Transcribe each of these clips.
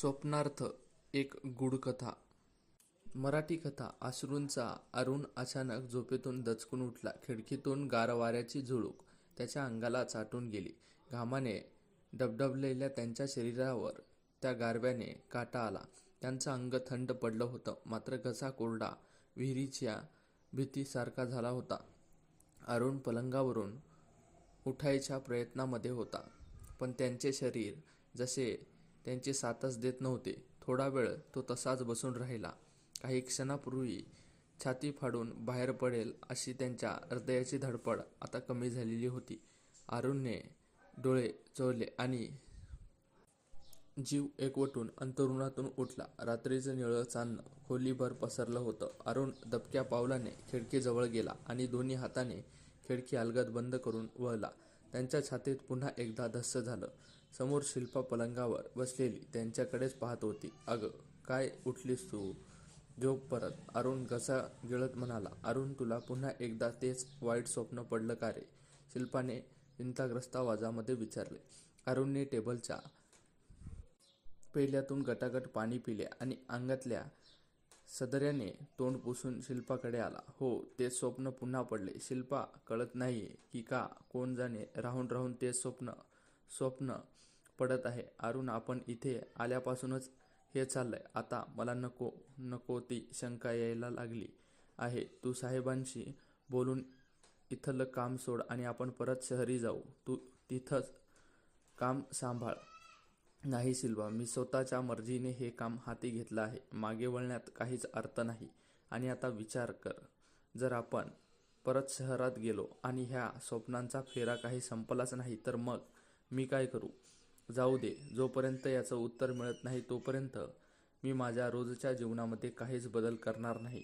स्वप्नार्थ एक गूढकथा. मराठी कथा. अश्रूंचा अरुण अचानक झोपेतून दचकून उठला. खिडकीतून गारवाऱ्याची झुळूक त्याच्या अंगाला चाटून गेली. घामाने डबडबलेल्या त्यांच्या शरीरावर त्या गारव्याने काटा आला. त्यांचं अंग थंड पडलं होतं. मात्र घसा कोरडा विहिरीच्या भीतीसारखा झाला होता. अरुण पलंगावरून उठायच्या प्रयत्नामध्ये होता. पण त्यांचे शरीर जसे त्यांची साथच देत नव्हते. थोडा वेळ तो तसाच बसून राहिला. काही क्षणापूर्वी छाती फाडून बाहेर पडेल अशी त्यांच्या हृदयाची धडपड आता कमी झालेली होती. अरुणने डोळे चोळले आणि जीव एकवटून अंतरुणातून उठला. रात्रीचं निळं चांदणं खोलीभर पसरलं होतं. अरुण दबक्या पावलाने खिडकीजवळ गेला आणि दोन्ही हाताने खिडकी अलगद बंद करून वळला. त्यांच्या छातीत पुन्हा एकदा धस्स झालं. समोर शिल्पा पलंगावर बसलेली त्यांच्याकडेच पाहत होती. अगं काय उठलीस तू? झोप परत. अरुण घसा गिळत म्हणाला अरुण तुला पुन्हा एकदा तेच वाईट स्वप्न पडलं का रे? शिल्पाने चिंताग्रस्त आवाजामध्ये विचारले. अरुणने टेबलच्या पेल्यातून गटागट पाणी पिले आणि अंगातल्या सदऱ्याने तोंड पुसून शिल्पाकडे आला. हो ते स्वप्न पुन्हा पडले. शिल्पा कळत नाहीये की का कोण जाणे राहून राहून ते स्वप्न स्वप्न पडत आहे. अरुण आपण इथे आल्यापासूनच हे चाललंय. आता मला नको नको ती शंका यायला लागली आहे. तू साहेबांशी बोलून इथलं काम सोड आणि आपण परत शहरी जाऊ. तू तिथंच काम सांभाळ. नाही सिल्वा मी स्वतःच्या मर्जीने हे काम हाती घेतलं आहे. मागे वळण्यात काहीच अर्थ नाही. आणि आता विचार कर. जर आपण परत शहरात गेलो आणि ह्या स्वप्नांचा फेरा काही संपलाच नाही तर मग? मी काय करू? जाऊ दे. जोपर्यंत याचं उत्तर मिळत नाही तोपर्यंत मी माझ्या रोजच्या जीवनामध्ये काहीच बदल करणार नाही.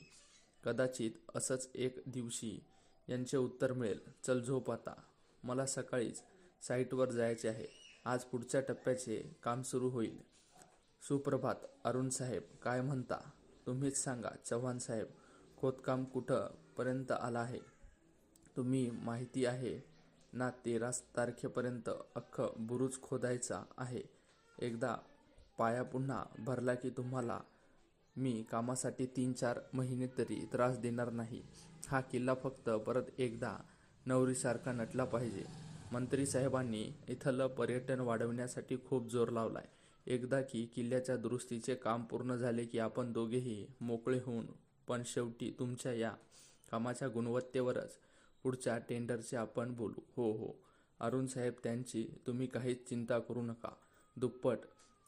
कदाचित असंच एक दिवशी यांचे उत्तर मिळेल. चल झोप आता. मला सकाळीच साईटवर जायचे आहे. आज पुढच्या टप्प्याचे काम सुरू होईल. सुप्रभात. अरुण साहेब काय म्हणता? तुम्हीच सांगा. चव्हाण साहेब खोदकाम कुठंपर्यंत आला आहे? तुम्ही माहिती आहे ना तेरा तारखेपर्यंत अख्खं बुरुज खोदायचा आहे. एकदा पाया पुन्हा भरला की तुम्हाला मी कामासाठी तीन चार महिने तरी त्रास देणार नाही. हा किल्ला फक्त परत एकदा नवरीसारखा नटला पाहिजे. मंत्री साहेबांनी इथलं पर्यटन वाढवण्यासाठी खूप जोर लावलाय. एकदा की किल्ल्याच्या दुरुस्तीचे काम पूर्ण झाले की आपण दोघेही मोकळे होऊन पण शेवटी तुमच्या या कामाच्या गुणवत्तेवरच पुढच्या टेंडरचे आपण बोलू. हो हो. अरुण साहेब त्यांची तुम्ही काहीच चिंता करू नका. दुप्पट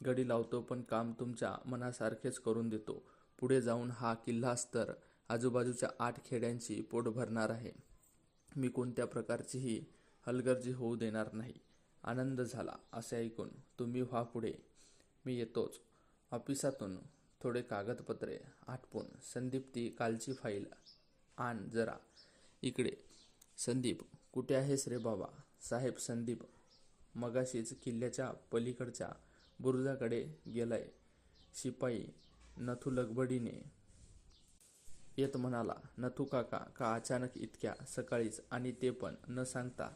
गडी लावतो पण काम तुमच्या मनासारखेच करून देतो. पुढे जाऊन हा किल्लाच तर आजूबाजूच्या आठ खेड्यांची पोट भरणार आहे. मी कोणत्या प्रकारचीही हलगर्जी होऊ देणार नाही. आनंद झाला असे ऐकून तुम्ही व्हा पुढे. मी येतोच. ऑफिसातून थोडे कागदपत्रे आटपून. संदीप ती कालची फाईल आण जरा. इकडे. संदीप कुठे आहेस रे बाबा? साहेब संदीप मगाशीच किल्ल्याच्या पलीकडच्या बुरुजाकडे गेलाय. शिपाई नथू लगबडीने येत म्हणाला नथू काका का अचानक इतक्या सकाळीच? आणि ते पण न सांगता.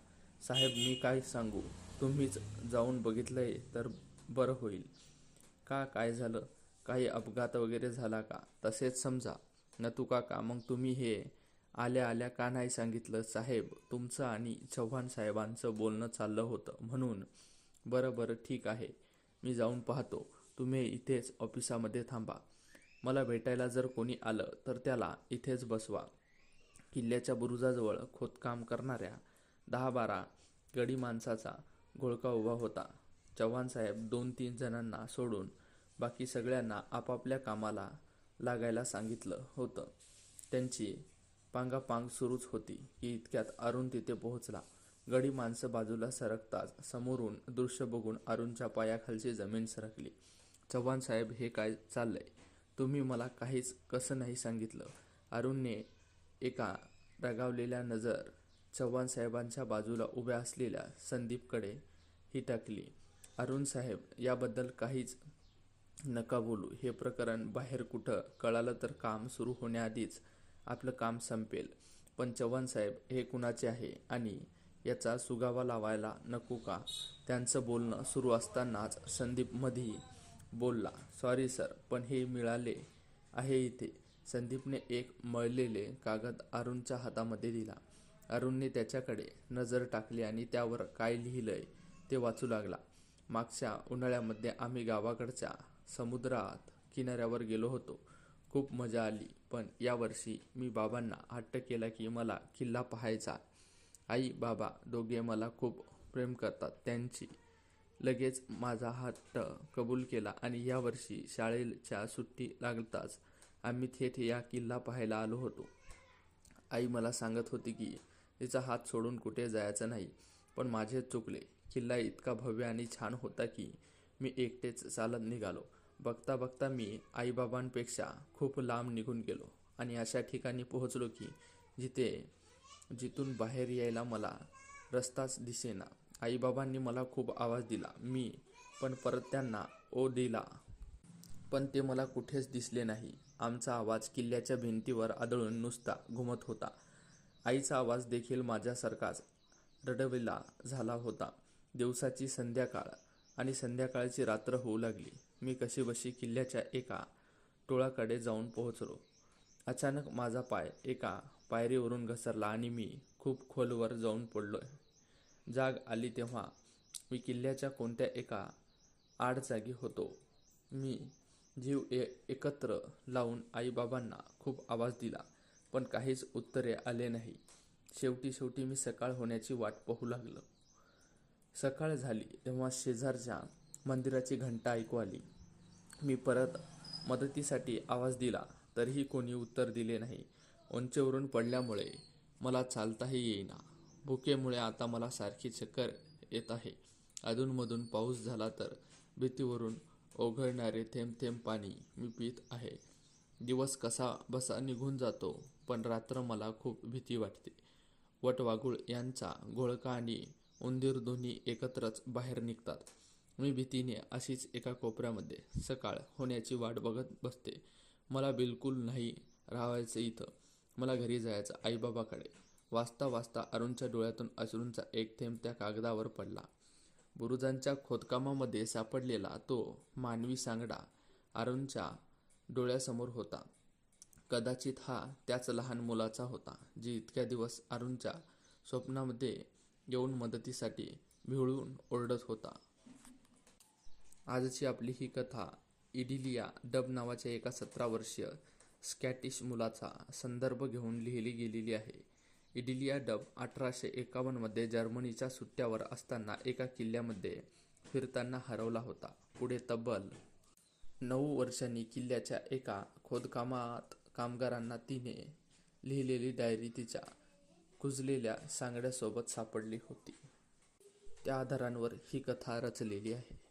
साहेब मी काय सांगू? तुम्हीच जाऊन बघितलंय तर बरं होईल. का? काय झालं? काही अपघात वगैरे झाला का? तसेच समजा. नथू काका मग तुम्ही हे आल्या आल्या का नाही सांगितलं? साहेब तुमचं आणि चव्हाण साहेबांचं बोलणं चाललं होतं म्हणून. बरं बरं ठीक आहे. मी जाऊन पाहतो. तुम्ही इथेच ऑफिसामध्ये थांबा. मला भेटायला जर कोणी आलं तर त्याला इथेच बसवा. किल्ल्याच्या बुरुजाजवळ खोदकाम करणाऱ्या दहा बारा गडी माणसाचा घोळका उभा होता. चव्हाण साहेब दोन तीन जणांना सोडून बाकी सगळ्यांना आपापल्या कामाला लागायला सांगितलं होतं. त्यांची पांगापांग सुरूच होती. की इतक्यात अरुण तिथे पोहोचला. गडी माणसं बाजूला सरकताच समोरून दृश्य बघून अरुणच्या पायाखालची जमीन सरकली. चव्हाण साहेब हे काय चाललंय? तुम्ही मला काहीच कसं नाही सांगितलं. अरुणने एका रगावलेल्या नजर चव्हाण साहेबांच्या बाजूला उभ्या असलेल्या संदीपकडे ही टाकली. अरुण साहेब याबद्दल काहीच नका बोलू. हे प्रकरण बाहेर कुठं कळालं तर काम सुरू होण्याआधीच आपलं काम संपेल. पण चव्हाण साहेब हे कुणाचे आहे? आणि याचा सुगावा लावायला नको का? त्यांचं बोलणं सुरू असतानाच संदीप मधी बोलला सॉरी सर पण हे मिळाले आहे इथे. संदीपने एक मळलेले कागद अरुणच्या हातामध्ये दिला. अरुणने त्याच्याकडे नजर टाकली आणि त्यावर काय लिहिलंय ते वाचू लागला. मागच्या उन्हाळ्यामध्ये आम्ही गावाकडच्या समुद्रात किनाऱ्यावर गेलो होतो. खूप मजा आली. पण यावर्षी मी बाबांना हट्ट केला की मला किल्ला पाहायचा. आई बाबा दोघे मला खूप प्रेम करतात. त्यांची लगेच माझा हट्ट कबूल केला आणि यावर्षी शाळेच्या सुट्टी लागताच आम्ही थेट या किल्ला पाहायला आलो होतो. आई मला सांगत होती की तिचा हात सोडून कुठे जायचं नाही पण माझे चुकले. किल्ला इतका भव्य आणि छान होता की मी एकटेच चालत निघालो. बघता बघता मी आईबाबांपेक्षा खूप लांब निघून गेलो आणि अशा ठिकाणी पोहोचलो की जिथे जिथून बाहेर यायला मला रस्ताच दिसेना. आईबाबांनी मला खूप आवाज दिला. मी पण परत त्यांना ओ दिला. पण ते मला कुठेच दिसले नाही. आमचा आवाज किल्ल्याच्या भिंतीवर आदळून नुसता घुमत होता. आईचा आवाज देखील माझ्यासारखाच रडविला झाला होता. दिवसाची संध्याकाळ आणि संध्याकाळची रात्र होऊ लागली. मी कशीबशी किल्ल्याच्या एका टोळाकडे जाऊन पोहोचलो. अचानक माझा पाय एका पायरीवरून घसरला आणि मी खूप खोलवर जाऊन पडलो जाग आली तेव्हा मी किल्ल्याच्या कोणत्या एका आड जागी होतो. मी जीव ए एकत्र लावून आईबाबांना खूप आवाज दिला पण काहीच उत्तरे आले नाही. शेवटी शेवटी मी सकाळ होण्याची वाट पाहू लागलो. सकाळ झाली तेव्हा शेजारच्या मंदिराची घंटा ऐकू आली. मी परत मदतीसाठी आवाज दिला तरीही कोणी उत्तर दिले नाही. उंचीवरून पडल्यामुळे मला चालताही येईना. भुकेमुळे आता मला सारखी चक्कर येत आहे. अधूनमधून पाऊस झाला तर भीतीवरून ओघळणारे थेंब थेंब पाणी मी पित आहे. दिवस कसा बसा निघून जातो पण रात्र मला खूप भीती वाटते. वटवाघूळ यांचा घोळका आणि उंदीर दोन्ही एकत्रच बाहेर निघतात. मी भीतीने अशीच एका कोपऱ्यामध्ये सकाळ होण्याची वाट बघत बसते. मला बिलकुल नाही राहायचं इथं. मला घरी जायचं आईबाबाकडे. वाचता वाचता अरुणच्या डोळ्यातून अश्रूंचा एक थेंब त्या कागदावर पडला. बुरुजांच्या खोदकामामध्ये सापडलेला तो मानवी सांगडा अरुणच्या डोळ्यासमोर होता. कदाचित हा त्याच लहान मुलाचा होता जी इतक्या दिवस अरुणच्या स्वप्नामध्ये येऊन मदतीसाठी भिळून ओरडत होता. आजची आपली ही कथा इडिलिया डब नावाच्या एका सतरा वर्षीय स्कॅटिश मुलाचा संदर्भ घेऊन लिहिली गेलेली आहे. इडिलिया डब अठराशे एकावन्नमध्ये जर्मनीच्या सुट्ट्यावर असताना एका किल्ल्यामध्ये फिरताना हरवला होता. पुढे तब्बल नऊ वर्षांनी किल्ल्याच्या एका खोदकामात कामगारांना तिने लिहिलेली डायरी तिच्या कुजलेल्या सांगड्यासोबत सापडली होती. त्या आधारांवर ही कथा रचलेली आहे.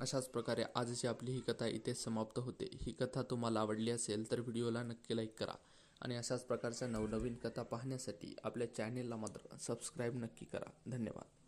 अशाच प्रकारे आजची आपली ही कथा इथे समाप्त होते. ही कथा तुम्हाला आवडली असेल तर व्हिडिओला नक्की लाईक करा आणि अशाच प्रकारच्या नवनवीन कथा पाहण्यासाठी आपल्या चॅनेलला मात्र सबस्क्राईब नक्की करा. धन्यवाद.